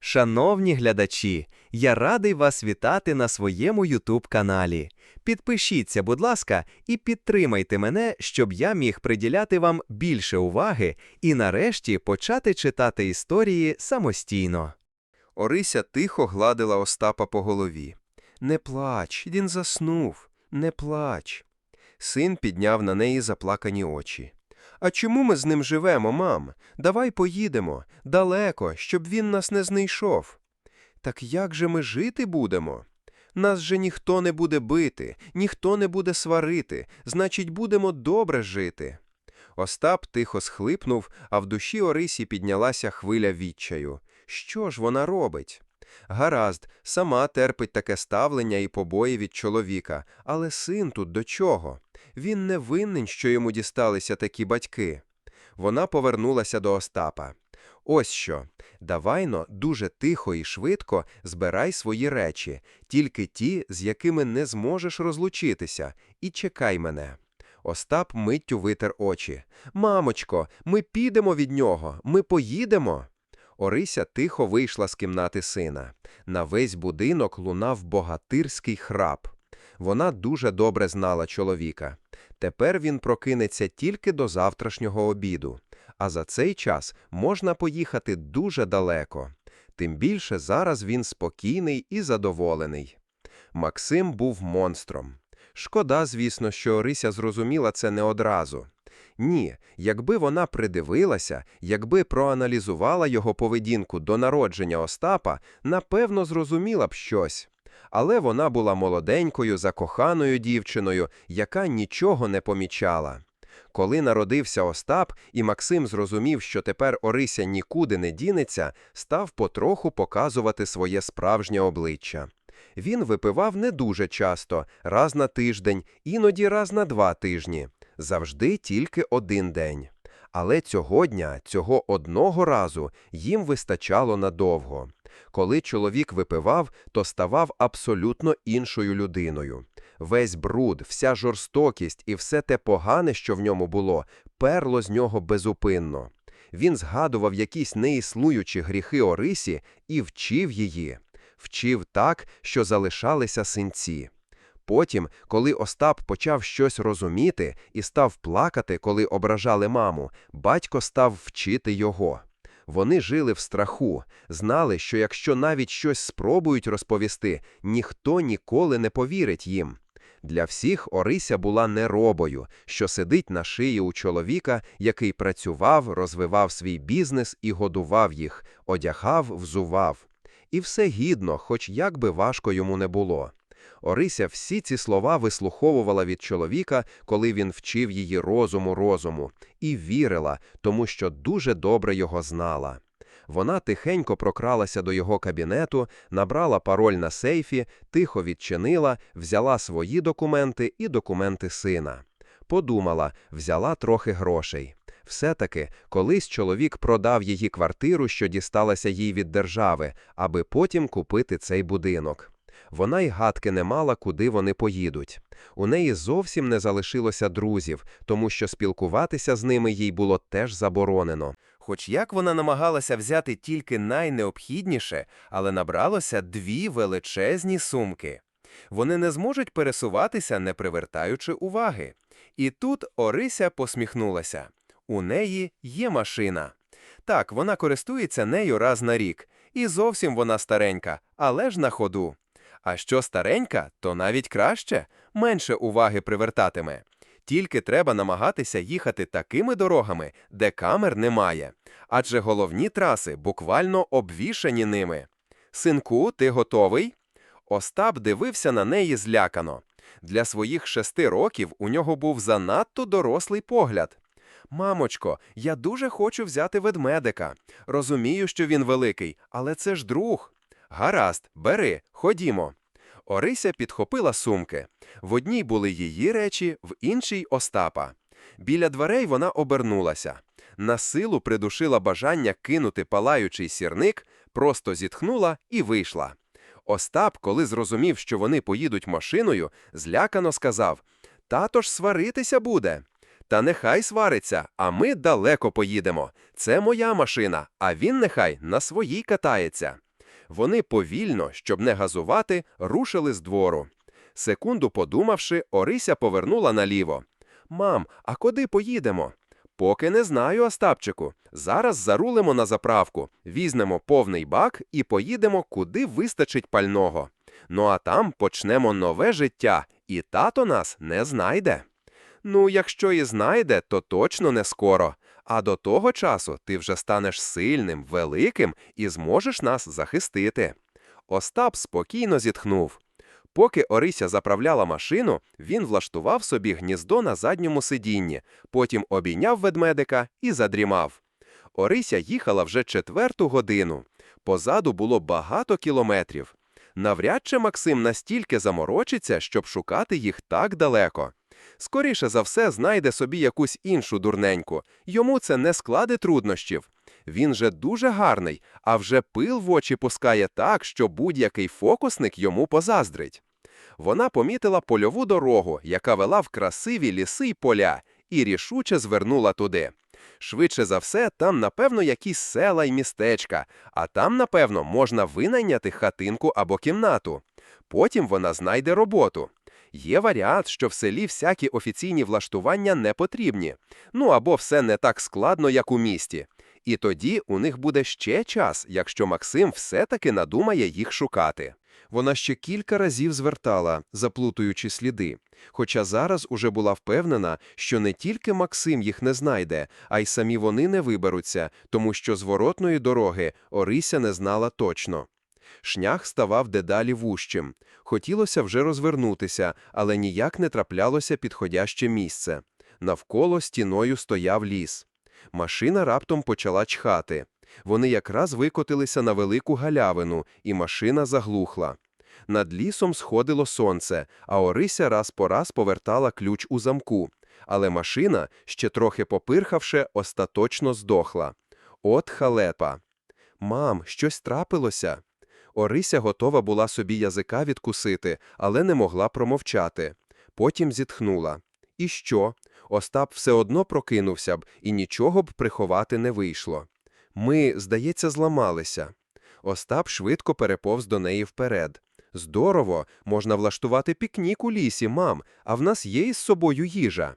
Шановні глядачі, я радий вас вітати на своєму YouTube каналі. Підпишіться, будь ласка, і підтримайте мене, щоб я міг приділяти вам більше уваги і нарешті почати читати історії самостійно. Орися тихо гладила Остапа по голові. Не плач, він заснув, не плач. Син підняв на неї заплакані очі. А чому ми з ним живемо, мам? Давай поїдемо далеко, щоб він нас не знайшов. Так як же ми жити будемо? Нас же ніхто не буде бити, ніхто не буде сварити, значить, будемо добре жити. Остап тихо схлипнув, а в душі Орисі піднялася хвиля відчаю. Що ж вона робить? Гаразд, сама терпить таке ставлення і побої від чоловіка, але син тут до чого? Він не винен, що йому дісталися такі батьки. Вона повернулася до Остапа. Ось що. Давайно дуже тихо і швидко збирай свої речі, тільки ті, з якими не зможеш розлучитися, і чекай мене. Остап миттю витер очі. Мамочко, ми підемо від нього, ми поїдемо. Орися тихо вийшла з кімнати сина. На весь будинок лунав богатирський храп. Вона дуже добре знала чоловіка. Тепер він прокинеться тільки до завтрашнього обіду, а за цей час можна поїхати дуже далеко. Тим більше зараз він спокійний і задоволений. Максим був монстром. Шкода, звісно, що Орися зрозуміла це не одразу. Ні, якби вона придивилася, якби проаналізувала його поведінку до народження Остапа, напевно, зрозуміла б щось. Але вона була молоденькою, закоханою дівчиною, яка нічого не помічала. Коли народився Остап, і Максим зрозумів, що тепер Орися нікуди не дінеться, став потроху показувати своє справжнє обличчя. Він випивав не дуже часто, раз на тиждень, іноді раз на два тижні, завжди тільки один день. Але цього дня, цього одного разу, їм вистачало надовго. Коли чоловік випивав, то ставав абсолютно іншою людиною. Весь бруд, вся жорстокість і все те погане, що в ньому було, перло з нього безупинно. Він згадував якісь неіснуючі гріхи Орисі і вчив її. Вчив так, що залишалися синці. Потім, коли Остап почав щось розуміти і став плакати, коли ображали маму, батько став вчити його. Вони жили в страху, знали, що якщо навіть щось спробують розповісти, ніхто ніколи не повірить їм. Для всіх Орися була не робою, що сидить на шиї у чоловіка, який працював, розвивав свій бізнес і годував їх, одягав, взував. І все гідно, хоч як би важко йому не було. Орися всі ці слова вислуховувала від чоловіка, коли він вчив її розуму розуму, і вірила, тому що дуже добре його знала. Вона тихенько прокралася до його кабінету, набрала пароль на сейфі, тихо відчинила, взяла свої документи і документи сина. Подумала, взяла трохи грошей. Все-таки колись чоловік продав її квартиру, що дісталася їй від держави, аби потім купити цей будинок. Вона й гадки не мала, куди вони поїдуть. У неї зовсім не залишилося друзів, тому що спілкуватися з ними їй було теж заборонено. Хоч як вона намагалася взяти тільки найнеобхідніше, але набралося дві величезні сумки. Вони не зможуть пересуватися, не привертаючи уваги. І тут Орися посміхнулася. У неї є машина. Так, вона користується нею раз на рік, і зовсім вона старенька, але ж на ходу. А що старенька, то навіть краще, менше уваги привертатиме. Тільки треба намагатися їхати такими дорогами, де камер немає, адже головні траси буквально обвішані ними. Синку, ти готовий? Остап дивився на неї злякано. Для своїх шести років у нього був занадто дорослий погляд. Мамочко, я дуже хочу взяти ведмедика. Розумію, що він великий, але це ж друг. Гаразд, бери, ходімо. Орися підхопила сумки. В одній були її речі, в іншій Остапа. Біля дверей вона обернулася. На силу придушила бажання кинути палаючий сірник, просто зітхнула і вийшла. Остап, коли зрозумів, що вони поїдуть машиною, злякано сказав Тато ж сваритися буде. Та нехай свариться, а ми далеко поїдемо. Це моя машина, а він нехай на своїй катається. Вони повільно, щоб не газувати, рушили з двору. Секунду подумавши, Орися повернула наліво. Мам, а куди поїдемо? Поки не знаю, Остапчику. Зараз зарулимо на заправку, візьмемо повний бак і поїдемо, куди вистачить пального. Ну а там почнемо нове життя, і тато нас не знайде. Ну, якщо і знайде, то точно не скоро. А до того часу ти вже станеш сильним, великим і зможеш нас захистити. Остап спокійно зітхнув. Поки Орися заправляла машину, він влаштував собі гніздо на задньому сидінні, потім обійняв ведмедика і задрімав. Орися їхала вже четверту годину. Позаду було багато кілометрів. Навряд чи Максим настільки заморочиться, щоб шукати їх так далеко. Скоріше за все, знайде собі якусь іншу дурненьку. Йому це не складе труднощів. Він же дуже гарний, а вже пил в очі пускає так, що будь-який фокусник йому позаздрить. Вона помітила польову дорогу, яка вела в красиві ліси й поля, і рішуче звернула туди. Швидше за все, там, напевно, якісь села й містечка, а там, напевно, можна винайняти хатинку або кімнату. Потім вона знайде роботу. Є варіант, що в селі всякі офіційні влаштування не потрібні, ну або все не так складно, як у місті. І тоді у них буде ще час, якщо Максим все-таки надумає їх шукати. Вона ще кілька разів звертала, заплутуючи сліди, хоча зараз уже була впевнена, що не тільки Максим їх не знайде, а й самі вони не виберуться, тому що зворотної дороги Орися не знала точно. Шнях ставав дедалі вужчим. Хотілося вже розвернутися, але ніяк не траплялося підходяще місце. Навколо стіною стояв ліс. Машина раптом почала чхати. Вони якраз викотилися на велику галявину, і машина заглухла. Над лісом сходило сонце, а Орися раз по раз повертала ключ у замку. Але машина, ще трохи попирхавши, остаточно здохла. От халепа. Мам, щось трапилося. Орися готова була собі язика відкусити, але не могла промовчати. Потім зітхнула. І що? Остап все одно прокинувся б, і нічого б приховати не вийшло. Ми, здається, зламалися. Остап швидко переповз до неї вперед. Здорово, можна влаштувати пікнік у лісі, мам, а в нас є із собою їжа.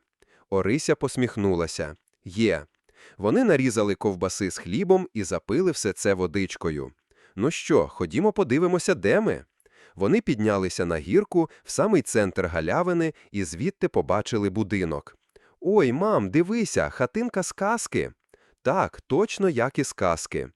Орися посміхнулася. Є. Вони нарізали ковбаси з хлібом і запили все це водичкою. Ну що, ходімо подивимося, де ми. Вони піднялися на гірку в самий центр галявини і звідти побачили будинок. Ой, мам, дивися, хатинка з казки. Так, точно як із казки.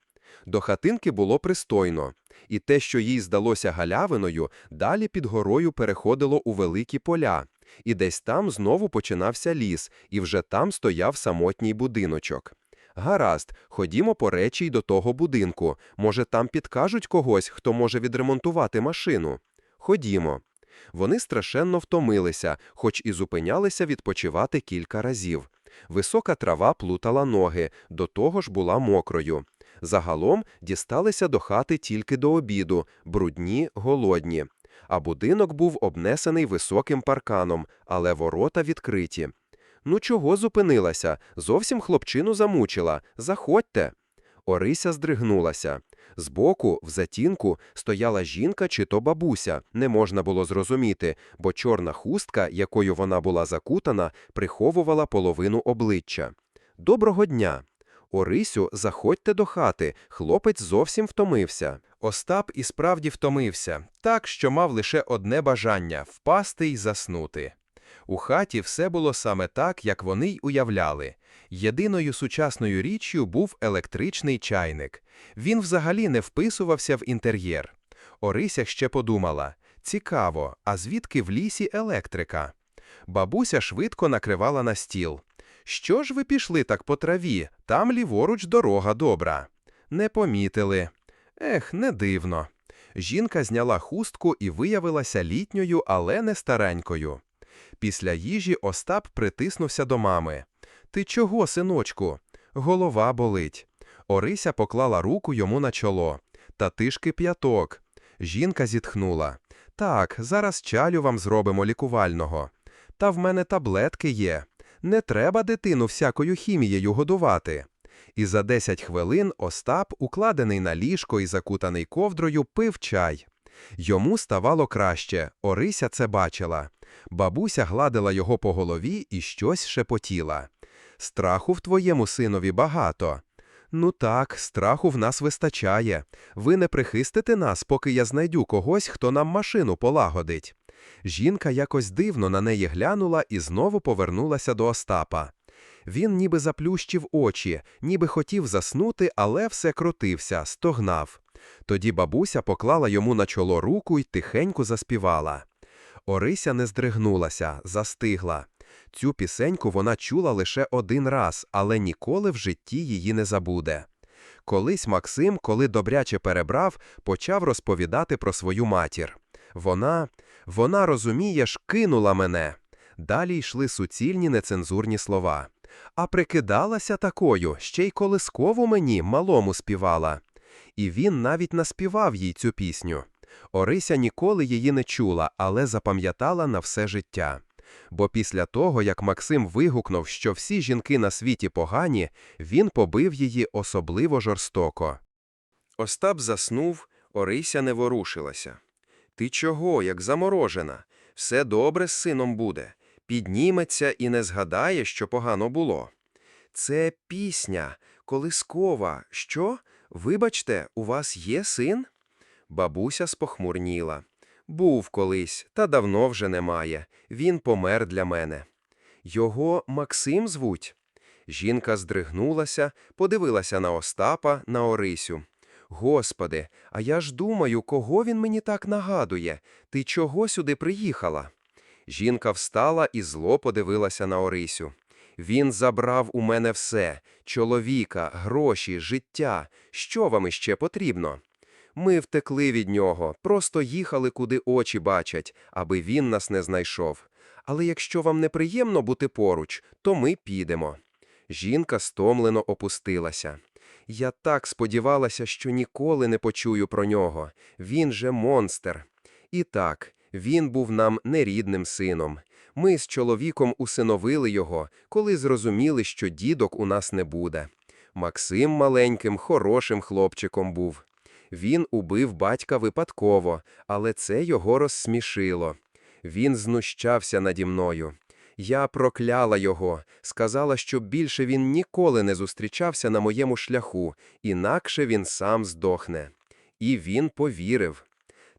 До хатинки було пристойно, і те, що їй здалося галявиною, далі під горою переходило у великі поля, і десь там знову починався ліс, і вже там стояв самотній будиночок. Гаразд, ходімо по речі й до того будинку. Може, там підкажуть когось, хто може відремонтувати машину. Ходімо. Вони страшенно втомилися, хоч і зупинялися відпочивати кілька разів. Висока трава плутала ноги, до того ж була мокрою. Загалом дісталися до хати тільки до обіду, брудні, голодні. А будинок був обнесений високим парканом, але ворота відкриті. Ну чого зупинилася? Зовсім хлопчину замучила. Заходьте. Орися здригнулася. Збоку, в затінку, стояла жінка чи то бабуся, не можна було зрозуміти, бо чорна хустка, якою вона була закутана, приховувала половину обличчя. Доброго дня! Орисю, заходьте до хати, хлопець зовсім втомився. Остап і справді втомився, так, що мав лише одне бажання впасти й заснути. У хаті все було саме так, як вони й уявляли. Єдиною сучасною річчю був електричний чайник. Він взагалі не вписувався в інтер'єр. Орися ще подумала цікаво, а звідки в лісі електрика? Бабуся швидко накривала на стіл. Що ж ви пішли так по траві? Там ліворуч дорога добра. Не помітили. Ех, не дивно. Жінка зняла хустку і виявилася літньою, але не старенькою. Після їжі Остап притиснувся до мами. Ти чого, синочку? Голова болить. Орися поклала руку йому на чоло. Та ти ж кип'яток. Жінка зітхнула. Так, зараз чалю вам зробимо лікувального. Та в мене таблетки є. Не треба дитину всякою хімією годувати. І за 10 хвилин Остап, укладений на ліжко і закутаний ковдрою, пив чай. Йому ставало краще, Орися це бачила. Бабуся гладила його по голові і щось шепотіла. Страху в твоєму синові багато. Ну так, страху в нас вистачає. Ви не прихистите нас, поки я знайду когось, хто нам машину полагодить. Жінка якось дивно на неї глянула і знову повернулася до Остапа. Він ніби заплющив очі, ніби хотів заснути, але все крутився, стогнав. Тоді бабуся поклала йому на чоло руку й тихенько заспівала. Орися не здригнулася, застигла. Цю пісеньку вона чула лише один раз, але ніколи в житті її не забуде. Колись Максим, коли добряче перебрав, почав розповідати про свою матір. Вона, вона, розумієш, кинула мене. Далі йшли суцільні нецензурні слова. А прикидалася такою, ще й колискову мені, малому співала. І він навіть наспівав їй цю пісню. Орися ніколи її не чула, але запам'ятала на все життя. Бо після того, як Максим вигукнув, що всі жінки на світі погані, він побив її особливо жорстоко. Остап заснув, Орися не ворушилася. Ти чого, як заморожена? Все добре з сином буде. Підніметься і не згадає, що погано було. Це пісня, колискова. Що? Вибачте, у вас є син? Бабуся спохмурніла. Був колись, та давно вже немає. Він помер для мене. Його Максим звуть. Жінка здригнулася, подивилася на Остапа, на Орисю. Господи, а я ж думаю, кого він мені так нагадує? Ти чого сюди приїхала? Жінка встала і зло подивилася на Орисю. Він забрав у мене все чоловіка, гроші, життя. Що вам іще потрібно? Ми втекли від нього, просто їхали, куди очі бачать, аби він нас не знайшов. Але якщо вам неприємно бути поруч, то ми підемо. Жінка стомлено опустилася. Я так сподівалася, що ніколи не почую про нього. Він же монстр. І так, він був нам нерідним сином. Ми з чоловіком усиновили його, коли зрозуміли, що дідок у нас не буде. Максим маленьким, хорошим хлопчиком був. Він убив батька випадково, але це його розсмішило. Він знущався наді мною. Я прокляла його, сказала, що більше він ніколи не зустрічався на моєму шляху, інакше він сам здохне. І він повірив.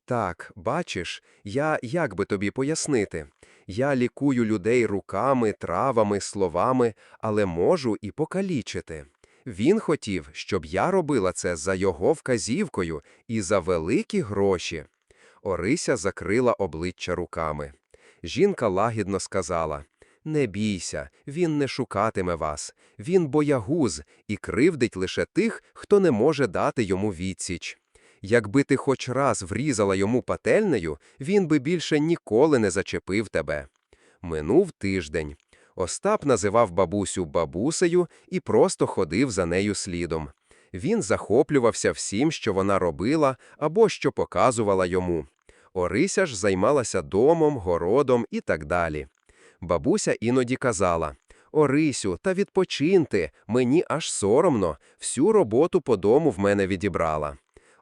Так, бачиш, я як би тобі пояснити? Я лікую людей руками, травами, словами, але можу і покалічити. Він хотів, щоб я робила це за його вказівкою і за великі гроші. Орися закрила обличчя руками. Жінка лагідно сказала Не бійся, він не шукатиме вас. Він боягуз і кривдить лише тих, хто не може дати йому відсіч. Якби ти хоч раз врізала йому пательнею, він би більше ніколи не зачепив тебе. Минув тиждень. Остап називав бабусю бабусею і просто ходив за нею слідом. Він захоплювався всім, що вона робила або що показувала йому. Орися ж займалася домом, городом і так далі. Бабуся іноді казала Орисю, та відпочиньте, мені аж соромно, всю роботу по дому в мене відібрала.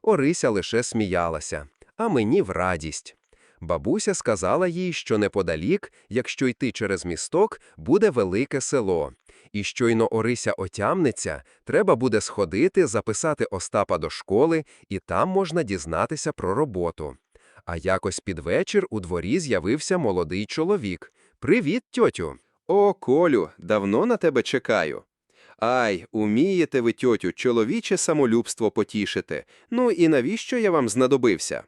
Орися лише сміялася, а мені в радість. Бабуся сказала їй, що неподалік, якщо йти через місток, буде велике село. І щойно Орися отямнеться, треба буде сходити, записати Остапа до школи, і там можна дізнатися про роботу. А якось під вечір у дворі з'явився молодий чоловік. Привіт, тьотю. О, Колю, давно на тебе чекаю. Ай, умієте ви, тьотю, чоловіче самолюбство потішити. Ну і навіщо я вам знадобився?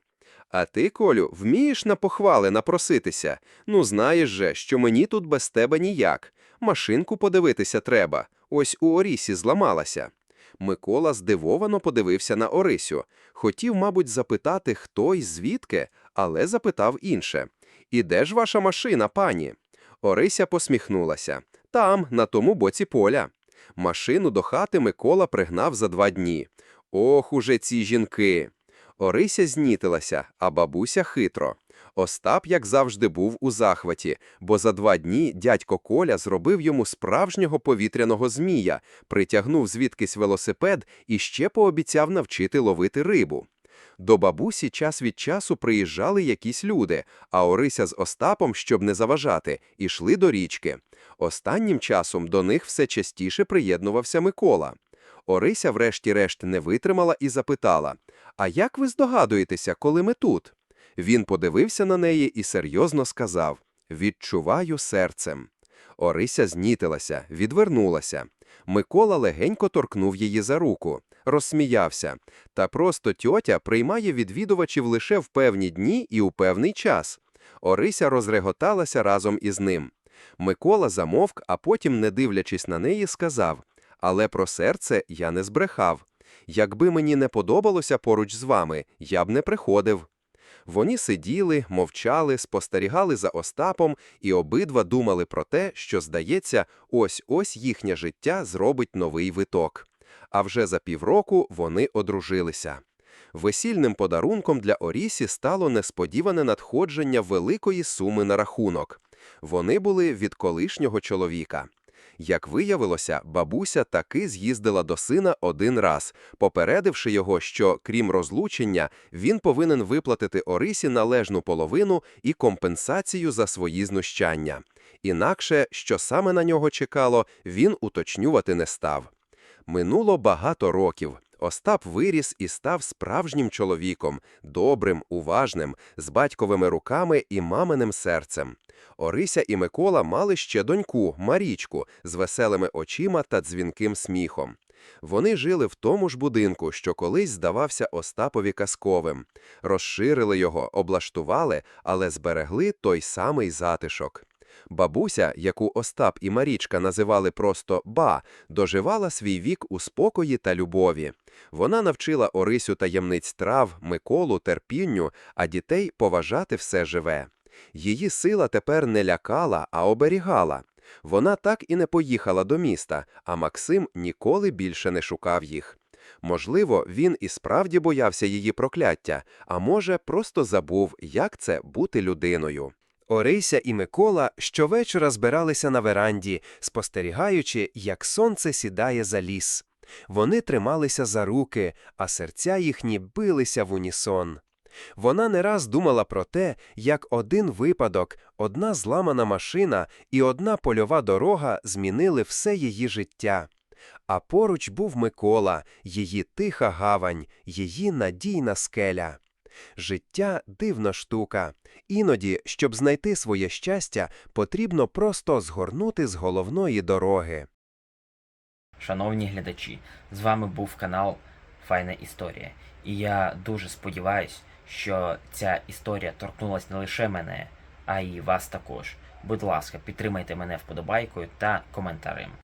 А ти, Колю, вмієш на похвали напроситися? Ну, знаєш же, що мені тут без тебе ніяк. Машинку подивитися треба. Ось у Орісі зламалася. Микола здивовано подивився на Орисю. Хотів, мабуть, запитати, хто і звідки, але запитав інше. І де ж ваша машина, пані? Орися посміхнулася. Там, на тому боці поля. Машину до хати Микола пригнав за два дні. Ох уже ці жінки! Орися знітилася, а бабуся хитро. Остап, як завжди, був у захваті, бо за два дні дядько Коля зробив йому справжнього повітряного змія, притягнув звідкись велосипед і ще пообіцяв навчити ловити рибу. До бабусі час від часу приїжджали якісь люди, а Орися з Остапом, щоб не заважати, ішли до річки. Останнім часом до них все частіше приєднувався Микола. Орися врешті-решт не витримала і запитала, «А як ви здогадуєтеся, коли ми тут?» Він подивився на неї і серйозно сказав, «Відчуваю серцем». Орися знітилася, відвернулася. Микола легенько торкнув її за руку, розсміявся. Та просто тьотя приймає відвідувачів лише в певні дні і у певний час. Орися розреготалася разом із ним. Микола замовк, а потім, не дивлячись на неї, сказав, «Але про серце я не збрехав. Якби мені не подобалося поруч з вами, я б не приходив». Вони сиділи, мовчали, спостерігали за Остапом і обидва думали про те, що, здається, ось-ось їхнє життя зробить новий виток. А вже за півроку вони одружилися. Весільним подарунком для Орісі стало несподіване надходження великої суми на рахунок. Вони були від колишнього чоловіка. Як виявилося, бабуся таки з'їздила до сина один раз, попередивши його, що, крім розлучення, він повинен виплатити Орисі належну половину і компенсацію за свої знущання. Інакше, що саме на нього чекало, він уточнювати не став. Минуло багато років. Остап виріс і став справжнім чоловіком, добрим, уважним, з батьковими руками і маминим серцем. Орися і Микола мали ще доньку, Марічку, з веселими очима та дзвінким сміхом. Вони жили в тому ж будинку, що колись здавався Остапові казковим. Розширили його, облаштували, але зберегли той самий затишок. Бабуся, яку Остап і Марічка називали просто «ба», доживала свій вік у спокої та любові. Вона навчила Орисю таємниць трав, Миколу, терпінню, а дітей поважати все живе. Її сила тепер не лякала, а оберігала. Вона так і не поїхала до міста, а Максим ніколи більше не шукав їх. Можливо, він і справді боявся її прокляття, а може, просто забув, як це бути людиною. Орися і Микола щовечора збиралися на веранді, спостерігаючи, як сонце сідає за ліс. Вони трималися за руки, а серця їхні билися в унісон. Вона не раз думала про те, як один випадок, одна зламана машина і одна польова дорога змінили все її життя. А поруч був Микола, її тиха гавань, її надійна скеля. Життя дивна штука. Іноді, щоб знайти своє щастя, потрібно просто згорнути з головної дороги. Шановні глядачі, з вами був канал Файна Історія. І я дуже сподіваюсь, що ця історія торкнулась не лише мене, а й вас також. Будь ласка, підтримайте мене вподобайкою та коментарем.